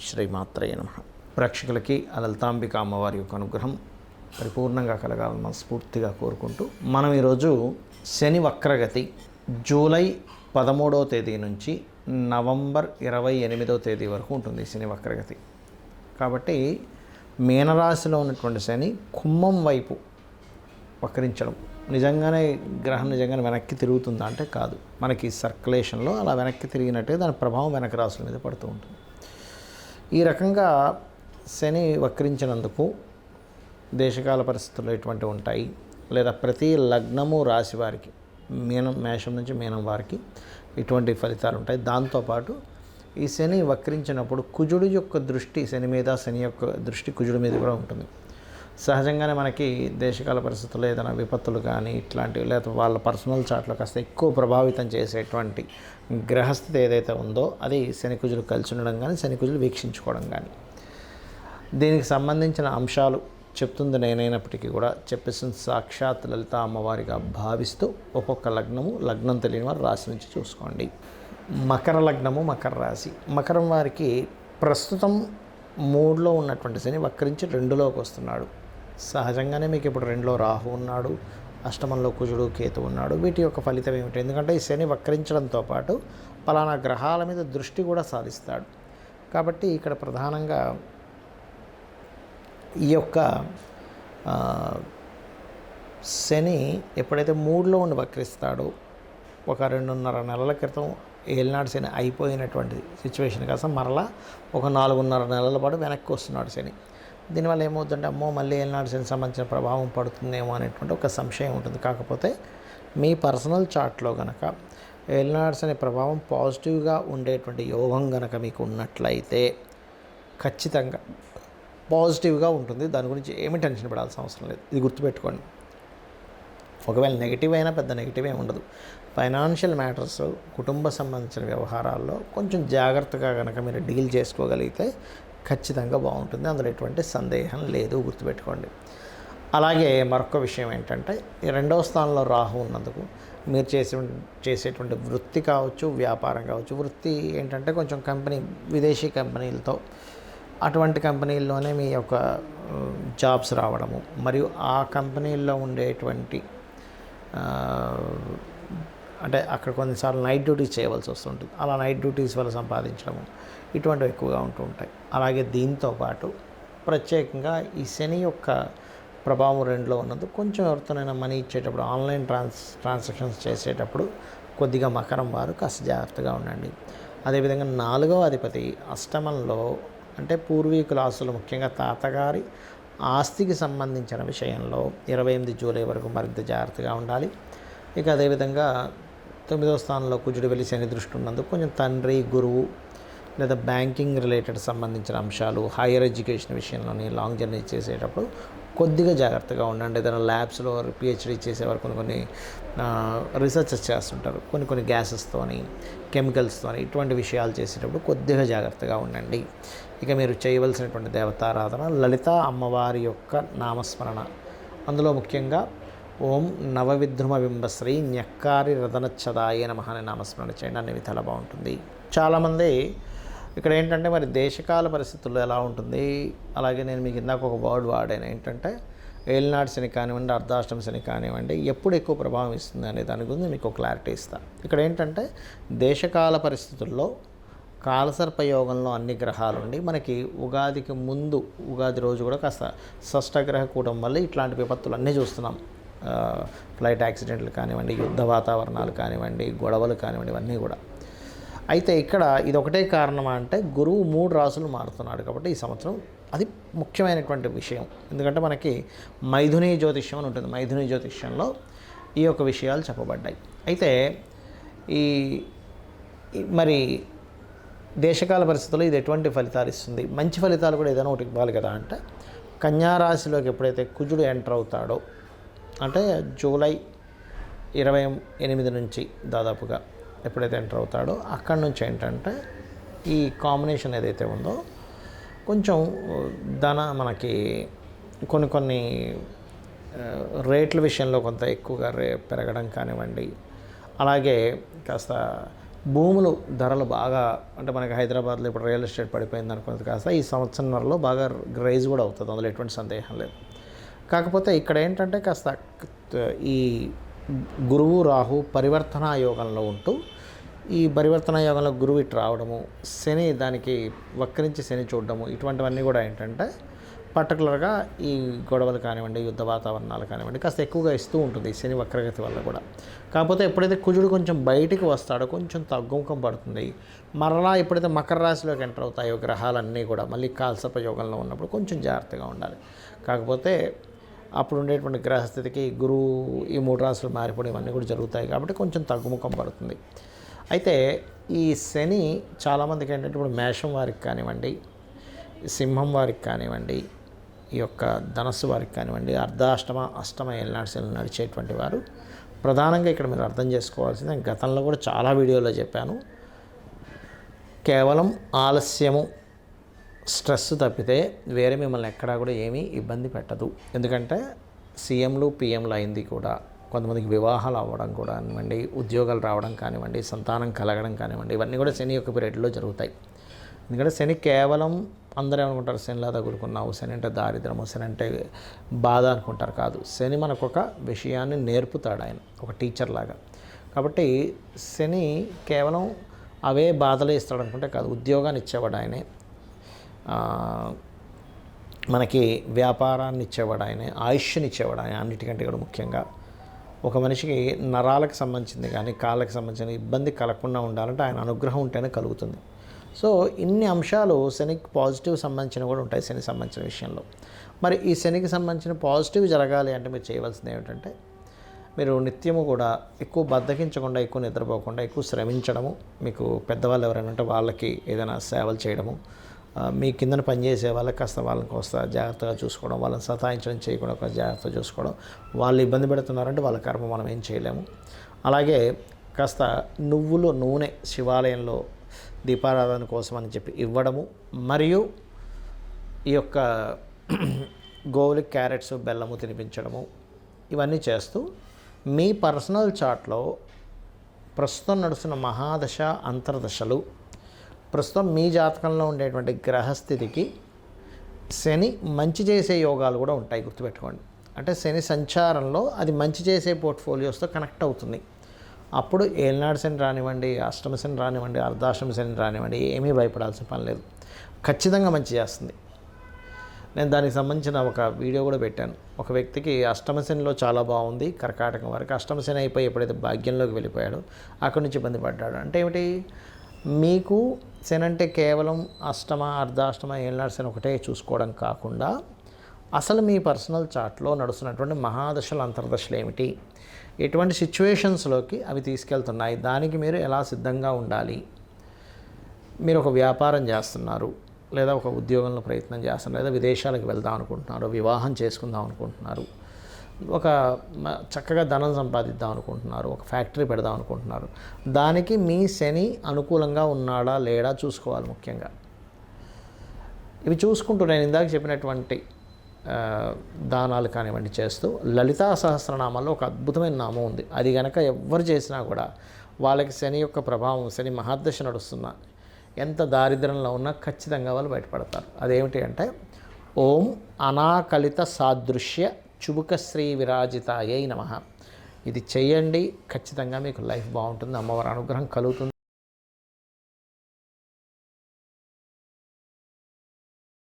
శ్రీమాత్రయ నమ. ప్రేక్షకులకి ఆ లలితాంబిక అమ్మవారి యొక్క అనుగ్రహం పరిపూర్ణంగా కలగాలని మనస్ఫూర్తిగా కోరుకుంటూ మనం ఈరోజు శని వక్రగతి జూలై పదమూడవ తేదీ నుంచి నవంబర్ ఇరవై ఎనిమిదవ తేదీ వరకు ఉంటుంది శని వక్రగతి. కాబట్టి మీనరాశిలో ఉన్నటువంటి శని కుంభం వైపు వక్రించడం. నిజంగానే గ్రహం నిజంగానే వెనక్కి తిరుగుతుందా అంటే కాదు. మనకి సర్క్యులేషన్లో అలా వెనక్కి తిరిగినట్టే దాని ప్రభావం వెనక రాసుల మీద పడుతూ ఉంటుంది. ఈ రకంగా శని వక్రించినందుకు దేశకాల పరిస్థితుల్లో ఎటువంటివి ఉంటాయి. లేదా ప్రతి లగ్నము రాశి వారికి మీనం మేషం నుంచి మీనం వారికి ఇటువంటి ఫలితాలు ఉంటాయి. దాంతోపాటు ఈ శని వక్రించినప్పుడు కుజుడు యొక్క దృష్టి శని మీద శని యొక్క దృష్టి కుజుడి మీద కూడా ఉంటుంది. సహజంగానే మనకి దేశకాల పరిస్థితుల్లో ఏదైనా విపత్తులు కానీ ఇట్లాంటివి లేదా వాళ్ళ పర్సనల్ చాట్లో కాస్త ఎక్కువ ప్రభావితం చేసేటువంటి గ్రహస్థితి ఏదైతే ఉందో అది శనికుజులు కలిసి ఉండడం కానీ శనికుజులు వీక్షించుకోవడం కానీ. దీనికి సంబంధించిన అంశాలు చెప్తుంది నేనైనప్పటికీ కూడా చెప్పేసిన సాక్షాత్ లలిత అమ్మవారిగా భావిస్తూ ఒక్కొక్క లగ్నము లగ్నం తెలియని వారు రాశి నుంచి చూసుకోండి. మకర లగ్నము మకర రాశి. మకరం వారికి ప్రస్తుతం మూడులో ఉన్నటువంటి శని వక్రించి రెండులోకి వస్తున్నాడు. సహజంగానే మీకు ఇప్పుడు రెండులో రాహు ఉన్నాడు అష్టమంలో కుజుడు కేతు ఉన్నాడు. వీటి యొక్క ఫలితం ఏమిటి? ఎందుకంటే ఈ శని వక్రించడంతో పాటు పలానా గ్రహాల మీద దృష్టి కూడా సాధిస్తాడు. కాబట్టి ఇక్కడ ప్రధానంగా ఈ యొక్క శని ఎప్పుడైతే మూడులో ఉండి వక్రిస్తాడో ఒక రెండున్నర నెలల క్రితం ఏలినాడు శని అయిపోయినటువంటి సిచ్యువేషన్ కోసం మరలా ఒక నాలుగున్నర నెలల పాటు వెనక్కి వస్తున్నాడు శని. దీనివల్ల ఏమవుతుందంటే అమ్మో మళ్ళీ ఏలినాడు శని సంబంధించిన ప్రభావం పడుతుందేమో అనేటువంటి ఒక సంశయం ఉంటుంది. కాకపోతే మీ పర్సనల్ చార్ట్లో కనుక ఏలినాడు అనే ప్రభావం పాజిటివ్గా ఉండేటువంటి యోగం కనుక మీకు ఉన్నట్లయితే ఖచ్చితంగా పాజిటివ్గా ఉంటుంది. దాని గురించి ఏమి టెన్షన్ పడాల్సిన అవసరం లేదు. ఇది గుర్తుపెట్టుకోండి. ఒకవేళ నెగిటివ్ అయినా పెద్ద నెగిటివ్ ఏమి ఉండదు. ఫైనాన్షియల్ మ్యాటర్స్ కుటుంబ సంబంధించిన వ్యవహారాల్లో కొంచెం జాగ్రత్తగా కనుక మీరు డీల్ చేసుకోగలిగితే ఖచ్చితంగా బాగుంటుంది. అందులో ఎటువంటి సందేహం లేదు గుర్తుపెట్టుకోండి. అలాగే మరొక విషయం ఏంటంటే రెండవ స్థానంలో రాహు ఉన్నందుకు మీరు చేసే చేసేటువంటి వృత్తి కావచ్చు వ్యాపారం కావచ్చు వృత్తి ఏంటంటే కొంచెం కంపెనీ విదేశీ కంపెనీలతో అటువంటి కంపెనీల్లోనే మీ యొక్క జాబ్స్ రావడము మరియు ఆ కంపెనీల్లో ఉండేటువంటి అంటే అక్కడ కొన్నిసార్లు నైట్ డ్యూటీస్ చేయవలసి వస్తుంటుంది. అలా నైట్ డ్యూటీస్ వల్ల సంపాదించడము ఇటువంటివి ఎక్కువగా ఉంటూ ఉంటాయి. అలాగే దీంతో పాటు ప్రత్యేకంగా ఈ శని యొక్క ప్రభావం రెండులో ఉన్నది కొంచెం ఎవరితోనైనా మనీ ఇచ్చేటప్పుడు ఆన్లైన్ ట్రాన్స్ ట్రాన్సాక్షన్స్ చేసేటప్పుడు కొద్దిగా మకరం వారు కాస్త జాగ్రత్తగా ఉండండి. అదేవిధంగా నాలుగవ అధిపతి అష్టమంలో అంటే పూర్వీకుల ఆస్తులు ముఖ్యంగా తాతగారి ఆస్తికి సంబంధించిన విషయంలో ఇరవై ఎనిమిది జూలై వరకు మరింత జాగ్రత్తగా ఉండాలి. ఇక అదేవిధంగా తొమ్మిదవ స్థానంలో కుజుడు వెళ్ళి శని దృష్టి ఉన్నందుకు కొంచెం తండ్రి గురువు లేదా బ్యాంకింగ్ రిలేటెడ్ సంబంధించిన అంశాలు హైయర్ ఎడ్యుకేషన్ విషయంలోని లాంగ్ జర్నీ చేసేటప్పుడు కొద్దిగా జాగ్రత్తగా ఉండండి. ఏదైనా ల్యాబ్స్లో పిహెచ్డీ చేసేవారు కొన్ని కొన్ని రీసెర్చెస్ చేస్తుంటారు. కొన్ని కొన్ని గ్యాసెస్తోని కెమికల్స్తోని ఇటువంటి విషయాలు చేసేటప్పుడు కొద్దిగా జాగ్రత్తగా ఉండండి. ఇక మీరు చేయవలసినటువంటి దేవతారాధన లలిత అమ్మవారి యొక్క నామస్మరణ. అందులో ముఖ్యంగా ఓం నవవిద్రుమ బింబశ్రీ న్యక్కారి రదనచ్చదాయ నమ అనే నామస్మరణ చేయండి. అన్ని విధాలా బాగుంటుంది. చాలామంది ఇక్కడ ఏంటంటే మరి దేశకాల పరిస్థితుల్లో ఎలా ఉంటుంది? అలాగే నేను మీకు ఇందాక ఒక వర్డ్ వాడాను. ఏంటంటే ఏలినాడు శని కానివ్వండి అర్ధాష్టమ శని కానివ్వండి ఎప్పుడు ఎక్కువ ప్రభావం ఇస్తుంది అనే దాని గురించి మీకు క్లారిటీ ఇస్తాను ఇక్కడ ఏంటంటే దేశకాల పరిస్థితుల్లో కాలసర్పయోగంలో అన్ని గ్రహాలు ఉండి మనకి ఉగాదికి ముందు ఉగాది రోజు కూడా కాస్త షష్టగ్రహ కూటం వల్ల ఇట్లాంటి విపత్తులు అన్నీ చూస్తున్నాం. ఫ్లైట్ యాక్సిడెంట్లు కానివ్వండి యుద్ధ వాతావరణాలు కానివ్వండి గొడవలు కానివ్వండి ఇవన్నీ కూడా. అయితే ఇక్కడ ఇది ఒకటే కారణమా అంటే గురువు మూడు రాసులు మారుతున్నాడు కాబట్టి ఈ సంవత్సరం అది ముఖ్యమైనటువంటి విషయం. ఎందుకంటే మనకి మైథుని జ్యోతిష్యం అని ఉంటుంది. మైథుని జ్యోతిష్యంలో ఈ యొక్క విషయాలు చెప్పబడ్డాయి. అయితే ఈ ఈ మరి దేశకాల పరిస్థితుల్లో ఇది ఎటువంటి ఫలితాలు ఇస్తుంది? మంచి ఫలితాలు కూడా ఏదైనా ఒకటి ఇవ్వాలి కదా అంటే కన్యారాశిలోకి ఎప్పుడైతే కుజుడు ఎంటర్ అవుతాడో అంటే జూలై ఇరవై ఎనిమిది నుంచి దాదాపుగా ఎప్పుడైతే ఎంటర్ అవుతాడో అక్కడి నుంచి ఏంటంటే ఈ కాంబినేషన్ ఏదైతే ఉందో కొంచెం ధన మనకి కొన్ని కొన్ని రేట్ల విషయంలో కొంత ఎక్కువగా రే పెరగడం కానివ్వండి. అలాగే కాస్త భూములు ధరలు బాగా అంటే మనకి హైదరాబాద్లో ఇప్పుడు రియల్ ఎస్టేట్ పడిపోయింది అనుకున్నది కాస్త ఈ సంవత్సరంలో బాగా రైజ్ కూడా అవుతుంది. అందులో ఎటువంటి సందేహం లేదు. కాకపోతే ఇక్కడ ఏంటంటే కాస్త ఈ గురువు రాహు పరివర్తన యోగంలో ఉంటూ ఈ పరివర్తన యోగంలో గురువు ఇటు రావడము శని దానికి వక్రించి శని చూడడము ఇటువంటివన్నీ కూడా ఏంటంటే పర్టికులర్గా ఈ గొడవలు కానివ్వండి యుద్ధ వాతావరణాలు కానివ్వండి కాస్త ఎక్కువగా ఇస్తూ ఉంటుంది శని వక్రగతి వల్ల కూడా. కాకపోతే ఎప్పుడైతే కుజుడు కొంచెం బయటికి వస్తాడో కొంచెం తగ్గుముఖం పడుతుంది. మరలా ఎప్పుడైతే మకర రాశిలోకి ఎంటర్ అవుతాయో గ్రహాలన్నీ కూడా మళ్ళీ కాల్సప యోగంలో ఉన్నప్పుడు కొంచెం జాగ్రత్తగా ఉండాలి. కాకపోతే అప్పుడు ఉండేటువంటి గ్రహస్థితికి గురువు ఈ మూడు రాశులు మారిపోవడం ఇవన్నీ కూడా జరుగుతాయి కాబట్టి కొంచెం తగ్గుముఖం పడుతుంది. అయితే ఈ శని చాలామందికి ఏంటంటే ఇప్పుడు మేషం వారికి కానివ్వండి సింహం వారికి కానివ్వండి ఈ యొక్క ధనస్సు వారికి కానివ్వండి అర్ధాష్టమ అష్టమ ఏళ్ళనాడు శని నడిచేటువంటి వారు ప్రధానంగా ఇక్కడ మీరు అర్థం చేసుకోవాల్సింది నేను గతంలో కూడా చాలా వీడియోలో చెప్పాను. కేవలం ఆలస్యము స్ట్రెస్ తప్పితే వేరే మిమ్మల్ని ఎక్కడా కూడా ఏమీ ఇబ్బంది పెట్టదు. ఎందుకంటే సీఎంలు పిఎంలు అయింది కూడా కొంతమందికి వివాహాలు అవ్వడం కూడా కానివ్వండి ఉద్యోగాలు రావడం కానివ్వండి సంతానం కలగడం కానివ్వండి ఇవన్నీ కూడా శని యొక్క పీరియడ్లో జరుగుతాయి. ఎందుకంటే శని కేవలం అందరూ ఏమనుకుంటారు? శనిలా తగులుకున్నావు శని అంటే దారిద్రము శని అంటే బాధ అనుకుంటారు కాదు. శని మనకు ఒక విషయాన్ని నేర్పుతాడు ఆయన ఒక టీచర్ లాగా. కాబట్టి శని కేవలం అవే బాధలే ఇస్తాడు అనుకుంటే కాదు ఉద్యోగాన్ని ఇచ్చేవాడు ఆయనే. మనకి వ్యాపారాన్ని ఇచ్చేవాడు ఆయన ఆయుష్నిచ్చేవాడు ఆయన అన్నిటికంటే కూడా ముఖ్యంగా ఒక మనిషికి నరాలకు సంబంధించింది కానీ కాళ్ళకి సంబంధించిన ఇబ్బంది కలగకుండా ఉండాలంటే ఆయన అనుగ్రహం ఉంటేనే కలుగుతుంది. సో ఇన్ని అంశాలు శనికి పాజిటివ్ సంబంధించిన కూడా ఉంటాయి శనికి సంబంధించిన విషయంలో. మరి ఈ శనికి సంబంధించిన పాజిటివ్ జరగాలి అంటే మీరు చేయవలసింది ఏమిటంటే మీరు నిత్యము కూడా ఎక్కువ బద్దకించకుండా ఎక్కువ నిద్రపోకుండా ఎక్కువ శ్రమించడము మీకు పెద్దవాళ్ళు ఎవరైనా ఉంటే వాళ్ళకి ఏదైనా సేవలు చేయడము మీ కిందన పనిచేసే వాళ్ళకి కాస్త వాళ్ళని కాస్త జాగ్రత్తగా చూసుకోవడం వాళ్ళని సతాయించడం చేయకుండా ఒక జాగ్రత్తగా చూసుకోవడం. వాళ్ళు ఇబ్బంది పెడుతున్నారంటే వాళ్ళ కర్మ మనం ఏం చేయలేము. అలాగే కాస్త నువ్వులు నూనె శివాలయంలో దీపారాధన కోసం అని చెప్పి ఇవ్వడము. మరియు ఈ యొక్క గోవులకి క్యారెట్స్ బెల్లము తినిపించడము. ఇవన్నీ చేస్తూ మీ పర్సనల్ చార్ట్లో ప్రస్తుతం నడుస్తున్న మహాదశ అంతర్దశలు ప్రస్తుతం మీ జాతకంలో ఉండేటువంటి గ్రహస్థితికి శని మంచి చేసే యోగాలు కూడా ఉంటాయి గుర్తుపెట్టుకోండి. అంటే శని సంచారంలో అది మంచి చేసే పోర్ట్ఫోలియోస్తో కనెక్ట్ అవుతుంది. అప్పుడు ఏలినాడు శని రానివ్వండి అష్టమ శని రానివ్వండి అర్ధాష్టమ శని రానివ్వండి ఏమీ భయపడాల్సిన పని లేదు. ఖచ్చితంగా మంచి చేస్తుంది. నేను దానికి సంబంధించిన ఒక వీడియో కూడా పెట్టాను. ఒక వ్యక్తికి అష్టమ శనిలో చాలా బాగుంది కర్కాటకం వరకు అష్టమ శని అయిపోయి ఎప్పుడైతే భాగ్యంలోకి వెళ్ళిపోయాడో అక్కడి నుంచి ఇబ్బంది పడ్డాడు. అంటే ఏమిటి? మీకు శని అంటే కేవలం అష్టమ అర్ధాష్టమ ఏళ్ళనాడు శని ఒకటే చూసుకోవడం కాకుండా అసలు మీ పర్సనల్ చార్ట్లో నడుస్తున్నటువంటి మహాదశలు అంతర్దశలు ఏమిటి? ఎటువంటి సిచ్యువేషన్స్లోకి అవి తీసుకెళ్తున్నాయి? దానికి మీరు ఎలా సిద్ధంగా ఉండాలి? మీరు ఒక వ్యాపారం చేస్తున్నారు లేదా ఒక ఉద్యోగంలో ప్రయత్నం చేస్తున్నారు లేదా విదేశాలకు వెళ్దాం అనుకుంటున్నారు వివాహం చేసుకుందాం అనుకుంటున్నారు. ఒక చక్కగా ధనం సంపాదిద్దాం అనుకుంటున్నారు ఒక ఫ్యాక్టరీ పెడదాం అనుకుంటున్నారు. దానికి మీ శని అనుకూలంగా ఉన్నాడా లేడా చూసుకోవాలి ముఖ్యంగా. ఇవి చూసుకుంటూ నేను ఇందాక చెప్పినటువంటి దానాలు కానివ్వండి చేస్తూ లలితా సహస్రనామాల్లో ఒక అద్భుతమైన నామం ఉంది. అది కనుక ఎవ్వరు చేసినా కూడా వాళ్ళకి శని యొక్క ప్రభావం శని మహాదశ నడుస్తున్నా ఎంత దారిద్ర్యంలో ఉన్నా ఖచ్చితంగా వాళ్ళు బయటపడతారు. అదేమిటి అంటే ఓం అనాకలిత సాదృశ్య చుబుకశ్రీ విరాజితాయై నమ. ఇది చేయండి ఖచ్చితంగా మీకు లైఫ్ బాగుంటుంది అమ్మవారి అనుగ్రహం కలుగుతుంది.